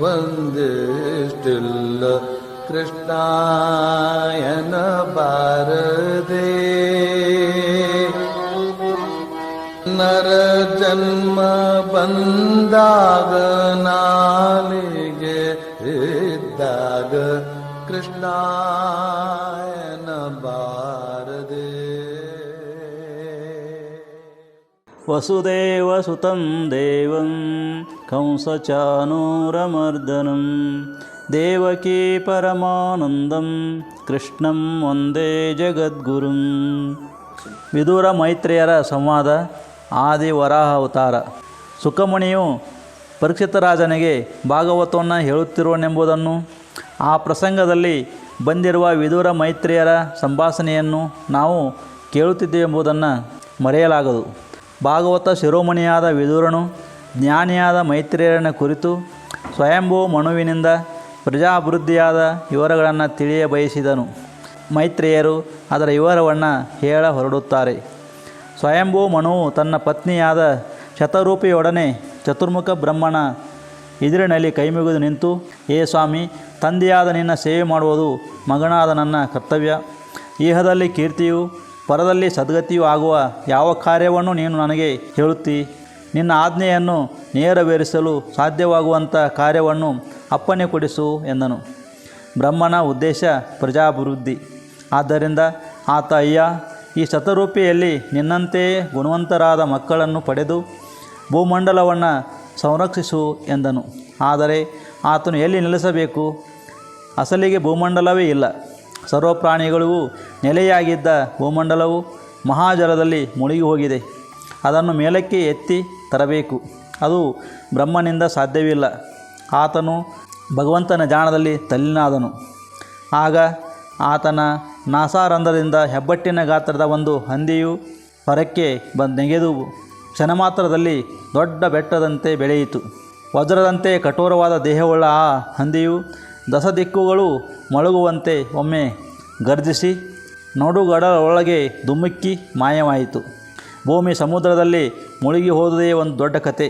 വന്ദിഷ്ടില്ല കൃഷ്ണായന ഭാരതേ. നരജന്മ ബന്ധാഗ നാലികെ ഇദ്ദാഗ. കൃഷ്ണായന ഭാരതേ. വസുദേവസുതം ദേവം. ಕಂಸಚಾನೂರಮರ್ದನಂ ದೇವಕೀ ಪರಮಾನಂದಂ ಕೃಷ್ಣಂ ವಂದೇ ಜಗದ್ಗುರುಂ ವಿದೂರ ಮೈತ್ರಿಯರ ಸಂವಾದ, ಆದಿ ವರಾಹ ಅವತಾರ ಸುಖಮಣಿಯು ಪರೀಕ್ಷಿತರಾಜನಿಗೆ ಭಾಗವತವನ್ನು ಹೇಳುತ್ತಿರುವನೆಂಬುದನ್ನು, ಆ ಪ್ರಸಂಗದಲ್ಲಿ ಬಂದಿರುವ ವಿದೂರ ಮೈತ್ರಿಯರ ಸಂಭಾಷಣೆಯನ್ನು ನಾವು ಕೇಳುತ್ತಿದ್ದೇವೆಂಬುದನ್ನು ಮರೆಯಲಾಗದು. ಭಾಗವತ ಶಿರೋಮಣಿಯಾದ ವಿದೂರನು ಜ್ಞಾನಿಯಾದ ಮೈತ್ರಿಯರನ್ನ ಕುರಿತು ಸ್ವಯಂಭೂ ಮನುವಿನಿಂದ ಪ್ರಜಾಭಿವೃದ್ಧಿಯಾದ ವಿವರಗಳನ್ನು ತಿಳಿಯ ಬಯಸಿದನು. ಮೈತ್ರಿಯರು ಅದರ ವಿವರವನ್ನು ಹೇಳ ಹೊರಡುತ್ತಾರೆ. ಸ್ವಯಂಭೂ ಮನುವು ತನ್ನ ಪತ್ನಿಯಾದ ಶತರೂಪಿಯೊಡನೆ ಚತುರ್ಮುಖ ಬ್ರಹ್ಮನ ಎದುರಿನಲ್ಲಿ ಕೈಮುಗಿದು ನಿಂತು, ಏ ಸ್ವಾಮಿ, ತಂದೆಯಾದ ನಿನ್ನ ಸೇವೆ ಮಾಡುವುದು ಮಗನಾದ ನನ್ನ ಕರ್ತವ್ಯ. ಈಹದಲ್ಲಿ ಕೀರ್ತಿಯು, ಪರದಲ್ಲಿ ಸದ್ಗತಿಯೂ ಆಗುವ ಯಾವ ಕಾರ್ಯವನ್ನು ನೀನು ನನಗೆ ಹೇಳುತ್ತಿ? ನಿನ್ನ ಆಜ್ಞೆಯನ್ನು ನೇರವೇರಿಸಲು ಸಾಧ್ಯವಾಗುವಂಥ ಕಾರ್ಯವನ್ನು ಅಪ್ಪಣೆ ಕೊಡಿಸು ಎಂದನು. ಬ್ರಹ್ಮನ ಉದ್ದೇಶ ಪ್ರಜಾಭಿವೃದ್ಧಿ. ಆದ್ದರಿಂದ ಆತ, ಅಯ್ಯ, ಈ ಶತರೂಪಿಯಲ್ಲಿ ನಿನ್ನಂತೆಯೇ ಗುಣವಂತರಾದ ಮಕ್ಕಳನ್ನು ಪಡೆದು ಭೂಮಂಡಲವನ್ನು ಸಂರಕ್ಷಿಸು ಎಂದನು. ಆದರೆ ಆತನು ಎಲ್ಲಿ ನೆಲೆಸಬೇಕು? ಅಸಲಿಗೆ ಭೂಮಂಡಲವೇ ಇಲ್ಲ. ಸರ್ವ ಪ್ರಾಣಿಗಳಿಗೂ ನೆಲೆಯಾಗಿದ್ದ ಭೂಮಂಡಲವು ಮಹಾಜಲದಲ್ಲಿ ಮುಳುಗಿ ಹೋಗಿದೆ ಅದನ್ನು ಮೇಲಕ್ಕೆ ಎತ್ತಿ ತರಬೇಕು. ಅದು ಬ್ರಹ್ಮನಿಂದ ಸಾಧ್ಯವಿಲ್ಲ. ಆತನು ಭಗವಂತನ ಜಾಣದಲ್ಲಿ ತಲ್ಲಿನಾದನು. ಆಗ ಆತನ ನಾಸಾರಂಧ್ರದಿಂದ ಹೆಬ್ಬಟ್ಟಿನ ಗಾತ್ರದ ಒಂದು ಹಂದಿಯು ಹೊರಕ್ಕೆ ಬಂದು ನೆಗೆದು ಕ್ಷಣಮಾತ್ರದಲ್ಲಿ ದೊಡ್ಡ ಬೆಟ್ಟದಂತೆ ಬೆಳೆಯಿತು. ವಜ್ರದಂತೆ ಕಠೋರವಾದ ದೇಹವುಳ್ಳ ಆ ಹಂದಿಯು ದಸ ದಿಕ್ಕುಗಳು ಮೊಳಗುವಂತೆ ಒಮ್ಮೆ ಗರ್ಜಿಸಿ, ನಡುಗಡಲೊಳಗೆ ಧುಮುಕ್ಕಿ ಮಾಯವಾಯಿತು. ಭೂಮಿ ಸಮುದ್ರದಲ್ಲಿ ಮುಳುಗಿ ಹೋದುದೇ ಒಂದು ದೊಡ್ಡ ಕತೆ.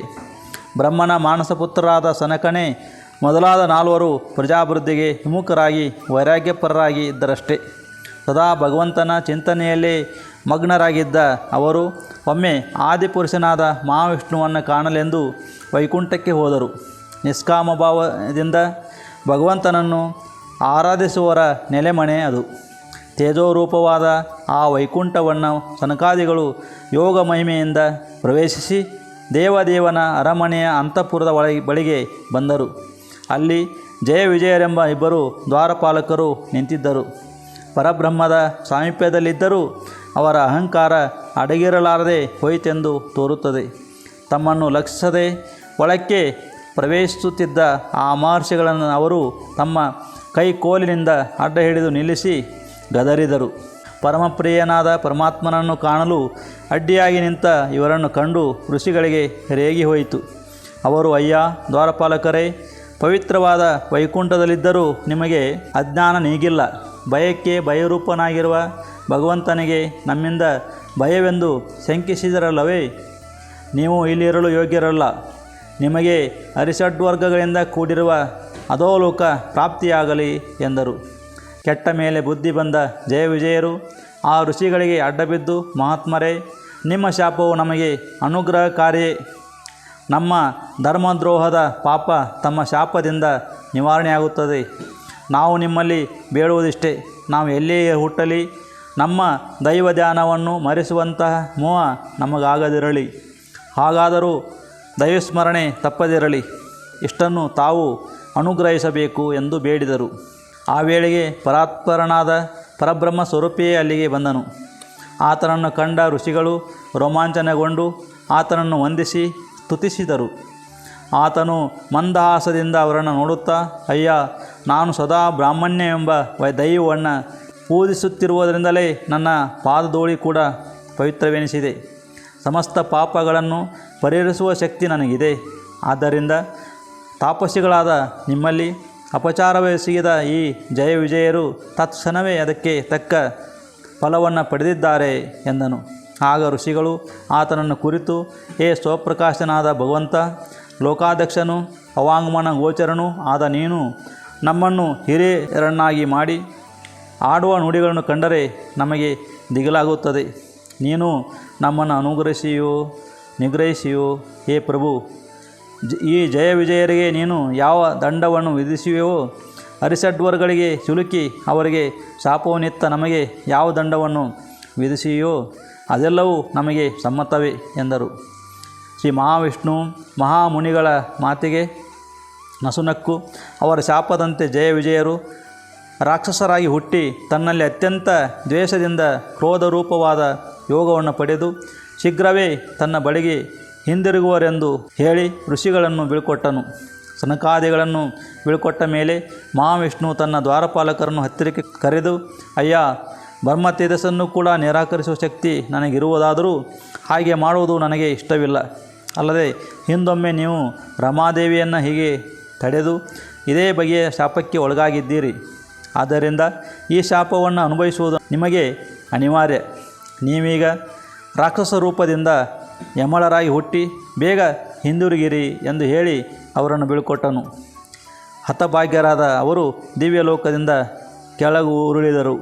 ಬ್ರಹ್ಮನ ಮಾನಸಪುತ್ರರಾದ ಸನಕನೇ ಮೊದಲಾದ ನಾಲ್ವರು ಪ್ರಜಾಭಿವೃದ್ಧಿಗೆ ಹಿಮುಖರಾಗಿ, ವೈರಾಗ್ಯಪರರಾಗಿ ಇದ್ದರಷ್ಟೇ. ಸದಾ ಭಗವಂತನ ಚಿಂತನೆಯಲ್ಲೇ ಮಗ್ನರಾಗಿದ್ದ ಅವರು ಒಮ್ಮೆ ಆದಿಪುರುಷನಾದ ಮಹಾವಿಷ್ಣುವನ್ನು ಕಾಣಲೆಂದು ವೈಕುಂಠಕ್ಕೆ ಹೋದರು. ನಿಷ್ಕಾಮ ಭಾವದಿಂದ ಭಗವಂತನನ್ನು ಆರಾಧಿಸುವರ ನೆಲೆಮಣೆ ಅದು. ತೇಜೋರೂಪವಾದ ಆ ವೈಕುಂಠವನ್ನು ಸನಕಾದಿಗಳು ಯೋಗ ಮಹಿಮೆಯಿಂದ ಪ್ರವೇಶಿಸಿ ದೇವದೇವನ ಅರಮನೆಯ ಅಂತಃಪುರದ ಒಳಗೆ ಬಳಿಗೆ ಬಂದರು. ಅಲ್ಲಿ ಜಯ ವಿಜಯರೆಂಬ ಇಬ್ಬರು ದ್ವಾರಪಾಲಕರು ನಿಂತಿದ್ದರು. ಪರಬ್ರಹ್ಮದ ಸಾಮೀಪ್ಯದಲ್ಲಿದ್ದರೂ ಅವರ ಅಹಂಕಾರ ಅಡಗಿರಲಾರದೆ ಹೋಯಿತೆಂದು ತೋರುತ್ತದೆ. ತಮ್ಮನ್ನು ಲಕ್ಷಿಸದೆ ಒಳಕ್ಕೆ ಪ್ರವೇಶಿಸುತ್ತಿದ್ದ ಆ ಮಹರ್ಷಿಗಳನ್ನು ಅವರು ತಮ್ಮ ಕೈಕೋಲಿನಿಂದ ಅಡ್ಡ ಹಿಡಿದು ನಿಲ್ಲಿಸಿ ಗದರಿದರು. ಪರಮಪ್ರಿಯನಾದ ಪರಮಾತ್ಮನನ್ನು ಕಾಣಲು ಅಡ್ಡಿಯಾಗಿ ನಿಂತ ಇವರನ್ನು ಕಂಡು ಋಷಿಗಳಿಗೆ ರೇಗಿ ಹೋಯಿತು. ಅವರು, ಅಯ್ಯ, ದ್ವಾರಪಾಲಕರೇ, ಪವಿತ್ರವಾದ ವೈಕುಂಠದಲ್ಲಿದ್ದರೂ ನಿಮಗೆ ಅಜ್ಞಾನ ನೀಗಿಲ್ಲ. ಭಯಕ್ಕೆ ಭಯರೂಪನಾಗಿರುವ ಭಗವಂತನಿಗೆ ನಮ್ಮಿಂದ ಭಯವೆಂದು ಶಂಕಿಸಿದರಲ್ಲವೇ? ನೀವು ಇಲ್ಲಿರಲು ಯೋಗ್ಯರಲ್ಲ. ನಿಮಗೆ ಅರಿಷಡ್ವರ್ಗಗಳಿಂದ ಕೂಡಿರುವ ಅಧೋಲೋಕ ಪ್ರಾಪ್ತಿಯಾಗಲಿ ಎಂದರು. ಕೆಟ್ಟ ಮೇಲೆ ಬುದ್ಧಿ ಬಂದ ಜಯ ವಿಜಯರು ಆ ಋಷಿಗಳಿಗೆ ಅಡ್ಡಬಿದ್ದು, ಮಹಾತ್ಮರೇ, ನಿಮ್ಮ ಶಾಪವು ನಮಗೆ ಅನುಗ್ರಹಕಾರಿಯೇ. ನಮ್ಮ ಧರ್ಮದ್ರೋಹದ ಪಾಪ ತಮ್ಮ ಶಾಪದಿಂದ ನಿವಾರಣೆಯಾಗುತ್ತದೆ. ನಾವು ನಿಮ್ಮಲ್ಲಿ ಬೇಡುವುದಿಷ್ಟೇ. ನಾವು ಎಲ್ಲಿಯೇ ಹುಟ್ಟಲಿ, ನಮ್ಮ ದೈವ ಧ್ಯಾನವನ್ನು ಮರೆಸುವಂತಹ ಮೋಹ ನಮಗಾಗದಿರಲಿ. ಹಾಗಾದರೂ ದೈವಸ್ಮರಣೆ ತಪ್ಪದಿರಲಿ. ಇಷ್ಟನ್ನು ತಾವು ಅನುಗ್ರಹಿಸಬೇಕು ಎಂದು ಬೇಡಿದರು. ಆ ವೇಳೆಗೆ ಪರಾತ್ಪರನಾದ ಪರಬ್ರಹ್ಮ ಸ್ವರೂಪಿಯೇ ಅಲ್ಲಿಗೆ ಬಂದನು. ಆತನನ್ನು ಕಂಡ ಋಷಿಗಳು ರೋಮಾಂಚನಗೊಂಡು ಆತನನ್ನು ವಂದಿಸಿ ಸ್ತುತಿಸಿದರು. ಆತನು ಮಂದಹಾಸದಿಂದ ಅವರನ್ನು ನೋಡುತ್ತಾ, ಅಯ್ಯ, ನಾನು ಸದಾ ಬ್ರಾಹ್ಮಣ್ಯ ಎಂಬ ದೈವವನ್ನು ಪೂಜಿಸುತ್ತಿರುವುದರಿಂದಲೇ ನನ್ನ ಪಾದದೋಳಿ ಕೂಡ ಪವಿತ್ರವೆನಿಸಿದೆ. ಸಮಸ್ತ ಪಾಪಗಳನ್ನು ಪರಿಹರಿಸುವ ಶಕ್ತಿ ನನಗಿದೆ. ಆದ್ದರಿಂದ ತಾಪಸಿಗಳಾದ ನಿಮ್ಮಲ್ಲಿ ಅಪಚಾರವೆಸಗಿದ ಈ ಜಯ ವಿಜಯರು ತತ್ಕ್ಷಣವೇ ಅದಕ್ಕೆ ತಕ್ಕ ಫಲವನ್ನು ಪಡೆದಿದ್ದಾರೆ ಎಂದನು. ಆಗ ಋಷಿಗಳು ಆತನನ್ನು ಕುರಿತು, ಏ ಸ್ವಪ್ರಕಾಶನಾದ ಭಗವಂತ, ಲೋಕಾಧ್ಯಕ್ಷನು, ಅವಾಂಗಮನ ಗೋಚರನು ಆದ ನೀನು ನಮ್ಮನ್ನು ಹಿರಿಯರನ್ನಾಗಿ ಮಾಡಿ, ಆಡುವ ನುಡಿಗಳನ್ನು ಕಂಡರೆ ನಮಗೆ ದಿಗಲಾಗುತ್ತದೆ. ನೀನು ನಮ್ಮನ್ನು ಅನುಗ್ರಹಿಸಿಯೋ, ನಿಗ್ರಹಿಸಿಯೋ, ಹೇ ಪ್ರಭು ಈ ಜಯ ವಿಜಯರಿಗೆ ನೀನು ಯಾವ ದಂಡವನ್ನು ವಿಧಿಸುವೆಯೋ ಅರಿಸಡ್ವರ್ಗಳಿಗೆ ಸಿಲುಕಿ ಅವರಿಗೆ ಶಾಪವನ್ನಿತ್ತ ನಮಗೆ ಯಾವ ದಂಡವನ್ನು ವಿಧಿಸಿಯೋ, ಅದೆಲ್ಲವೂ ನಮಗೆ ಸಮ್ಮತವೇ ಎಂದರು. ಶ್ರೀ ಮಹಾವಿಷ್ಣು ಮಹಾಮುನಿಗಳ ಮಾತಿಗೆ ನಸುನಕ್ಕು, ಅವರ ಶಾಪದಂತೆ ಜಯ ವಿಜಯರು ರಾಕ್ಷಸರಾಗಿ ಹುಟ್ಟಿ ತನ್ನಲ್ಲಿ ಅತ್ಯಂತ ದ್ವೇಷದಿಂದ ಕ್ರೋಧ ರೂಪವಾದ ಯೋಗವನ್ನು ಪಡೆದು ಶೀಘ್ರವೇ ತನ್ನ ಬಳಿಗೆ ಹಿಂದಿರುಗುವರೆಂದು ಹೇಳಿ ಋಷಿಗಳನ್ನು ಬೀಳ್ಕೊಟ್ಟನು. ಸನಕಾದಿಗಳನ್ನು ಬೀಳ್ಕೊಟ್ಟ ಮೇಲೆ ಮಹಾವಿಷ್ಣು ತನ್ನ ದ್ವಾರಪಾಲಕರನ್ನು ಹತ್ತಿರಕ್ಕೆ ಕರೆದು, ಅಯ್ಯ ಬ್ರಹ್ಮ ತೇಜಸ್ಸನ್ನು ಕೂಡ ನಿರಾಕರಿಸುವ ಶಕ್ತಿ ನನಗಿರುವುದಾದರೂ ಹಾಗೆ ಮಾಡುವುದು ನನಗೆ ಇಷ್ಟವಿಲ್ಲ. ಅಲ್ಲದೆ ಹಿಂದೊಮ್ಮೆ ನೀವು ರಮಾದೇವಿಯನ್ನು ಹೀಗೆ ತಡೆದು ಇದೇ ಬಗೆಯ ಶಾಪಕ್ಕೆ ಒಳಗಾಗಿದ್ದೀರಿ. ಆದ್ದರಿಂದ ಈ ಶಾಪವನ್ನು ಅನುಭವಿಸುವುದು ನಿಮಗೆ ಅನಿವಾರ್ಯ. ನೀವೀಗ ರಾಕ್ಷಸ ರೂಪದಿಂದ ಯಮಳರಾಗಿ ಹುಟ್ಟಿ ಬೇಗ ಹಿಂದಿರುಗಿರಿ ಎಂದು ಹೇಳಿ ಅವರನ್ನು ಬೀಳ್ಕೊಟ್ಟನು. ಹತಭಾಗ್ಯರಾದ ಅವರು ದಿವ್ಯಲೋಕದಿಂದ ಕೆಳಗು ಉರುಳಿದರು.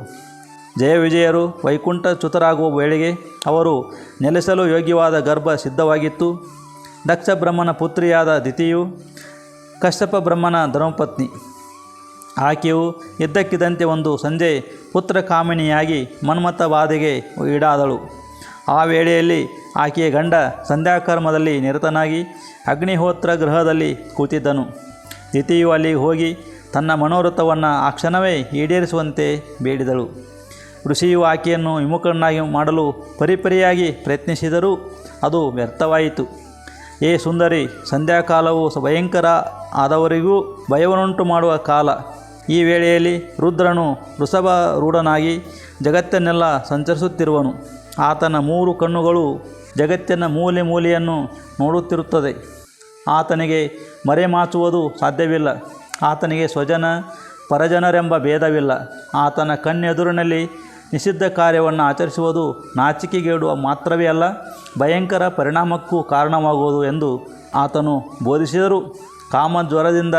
ಜಯ ವಿಜಯರು ವೈಕುಂಠ ಚ್ಯುತರಾಗುವ ವೇಳೆಗೆ ಅವರು ನೆಲೆಸಲು ಯೋಗ್ಯವಾದ ಗರ್ಭ ಸಿದ್ಧವಾಗಿತ್ತು. ದಕ್ಷ ಬ್ರಹ್ಮನ ಪುತ್ರಿಯಾದ ದಿತಿಯು ಕಶ್ಯಪ ಬ್ರಹ್ಮನ ಧರ್ಮಪತ್ನಿ. ಆಕೆಯು ಇದ್ದಕ್ಕಿದ್ದಂತೆ ಒಂದು ಸಂಜೆ ಪುತ್ರ ಕಾಮಿನಿಯಾಗಿ ಬಾಧೆಗೆ ಈಡಾದಳು. ಆ ವೇಳೆಯಲ್ಲಿ ಆಕೆಯ ಗಂಡ ಸಂಧ್ಯಾಕರ್ಮದಲ್ಲಿ ನಿರತನಾಗಿ ಅಗ್ನಿಹೋತ್ರ ಗೃಹದಲ್ಲಿ ಕೂತಿದ್ದನು. ದಿತಿಯು ಅಲ್ಲಿಗೆ ಹೋಗಿ ತನ್ನ ಮನೋರಥವನ್ನು ಆ ಕ್ಷಣವೇ ಈಡೇರಿಸುವಂತೆ ಬೇಡಿದಳು. ಋಷಿಯು ಆಕೆಯನ್ನು ವಿಮುಖನಾಗಿ ಮಾಡಲು ಪರಿಪರಿಯಾಗಿ ಪ್ರಯತ್ನಿಸಿದರೂ ಅದು ವ್ಯರ್ಥವಾಯಿತು. ಏ ಸುಂದರಿ, ಸಂಧ್ಯಾಕಾಲವು ಭಯಂಕರ ಆದವರಿಗೂ ಭಯವನ್ನುಂಟು ಮಾಡುವ ಕಾಲ. ಈ ವೇಳೆಯಲ್ಲಿ ರುದ್ರನು ವೃಷಭರೂಢನಾಗಿ ಜಗತ್ತನ್ನೆಲ್ಲ ಸಂಚರಿಸುತ್ತಿರುವನು. ಆತನ ಮೂರು ಕಣ್ಣುಗಳು ಜಗತ್ತಿನ ಮೂಲೆ ಮೂಲೆಯನ್ನು ನೋಡುತ್ತಿರುತ್ತದೆ. ಆತನಿಗೆ ಮರೆಮಾಚುವುದು ಸಾಧ್ಯವಿಲ್ಲ. ಆತನಿಗೆ ಸ್ವಜನ, ಪರಜನರೆಂಬ ಭೇದವಿಲ್ಲ. ಆತನ ಕಣ್ಣೆದುರಿನಲ್ಲಿ ನಿಷಿದ್ಧ ಕಾರ್ಯವನ್ನು ಆಚರಿಸುವುದು ನಾಚಿಕೆಗೇಡುವ ಮಾತ್ರವೇ ಅಲ್ಲ, ಭಯಂಕರ ಪರಿಣಾಮಕ್ಕೂ ಕಾರಣವಾಗುವುದು ಎಂದು ಆತನು ಬೋಧಿಸಿದರು. ಕಾಮಜ್ವರದಿಂದ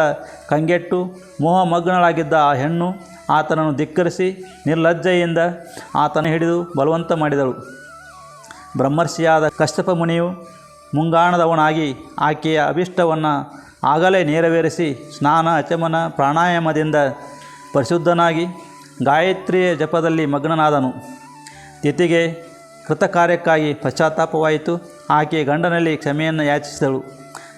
ಕಂಗೆಟ್ಟು, ಮೋಹಮಗ್ನಳಾಗಿದ್ದ ಆ ಹೆಣ್ಣು ಆತನನ್ನು ಧಿಕ್ಕರಿಸಿ ನಿರ್ಲಜ್ಜೆಯಿಂದ ಆತನ ಹಿಡಿದು ಬಲವಂತ ಮಾಡಿದಳು. ಬ್ರಹ್ಮರ್ಷಿಯಾದ ಕಶ್ಯಪ ಮುನಿಯು ಮುಂಗಾಣದವನಾಗಿ ಆಕೆಯ ಅಭಿಷ್ಟವನ್ನು ಆಗಲೇ ನೆರವೇರಿಸಿ ಸ್ನಾನ, ಅಚಮನ, ಪ್ರಾಣಾಯಾಮದಿಂದ ಪರಿಶುದ್ಧನಾಗಿ ಗಾಯತ್ರಿಯ ಜಪದಲ್ಲಿ ಮಗ್ನನಾದನು. ತಿಥಿಗೆ ಕೃತಕಾರ್ಯಕ್ಕಾಗಿ ಪಶ್ಚಾತ್ತಾಪವಾಯಿತು. ಆಕೆ ಗಂಡನಲ್ಲಿ ಕ್ಷಮೆಯನ್ನು ಯಾಚಿಸಿದಳು.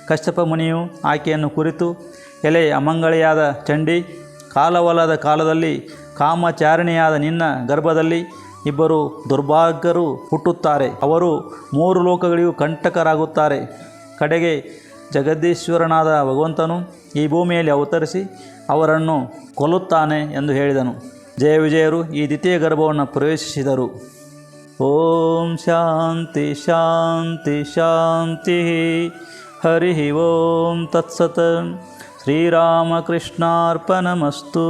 ಕಶ್ಯಪ ಮುನಿಯು ಆಕೆಯನ್ನು ಕುರಿತು ಎಲೆ ಅಮಂಗಳಿಯಾದ ಚಂಡಿ ಕಾಲವಲ್ಲದ ಕಾಲದಲ್ಲಿ ಕಾಮಚಾರಿಣಿಯಾದ ನಿನ್ನ ಗರ್ಭದಲ್ಲಿ ಇಬ್ಬರು ದುರ್ಭಾಗ್ಯರು ಹುಟ್ಟುತ್ತಾರೆ. ಅವರು ಮೂರು ಲೋಕಗಳಿಗೂ ಕಂಟಕರಾಗುತ್ತಾರೆ. ಕಡೆಗೆ ಜಗದೀಶ್ವರನಾದ ಭಗವಂತನು ಈ ಭೂಮಿಯಲ್ಲಿ ಅವತರಿಸಿ ಅವರನ್ನು ಕೊಲ್ಲುತ್ತಾನೆ ಎಂದು ಹೇಳಿದನು. ಜಯ ವಿಜಯರು ಈ ದ್ವಿತೀಯ ಗರ್ಭವನ್ನು ಪ್ರವೇಶಿಸಿದರು. ಓಂ ಶಾಂತಿ ಶಾಂತಿ ಶಾಂತಿ ಹರಿ ಓಂ ತತ್ಸತ್. శ్రీరామకృష్ణార్పణమస్తు.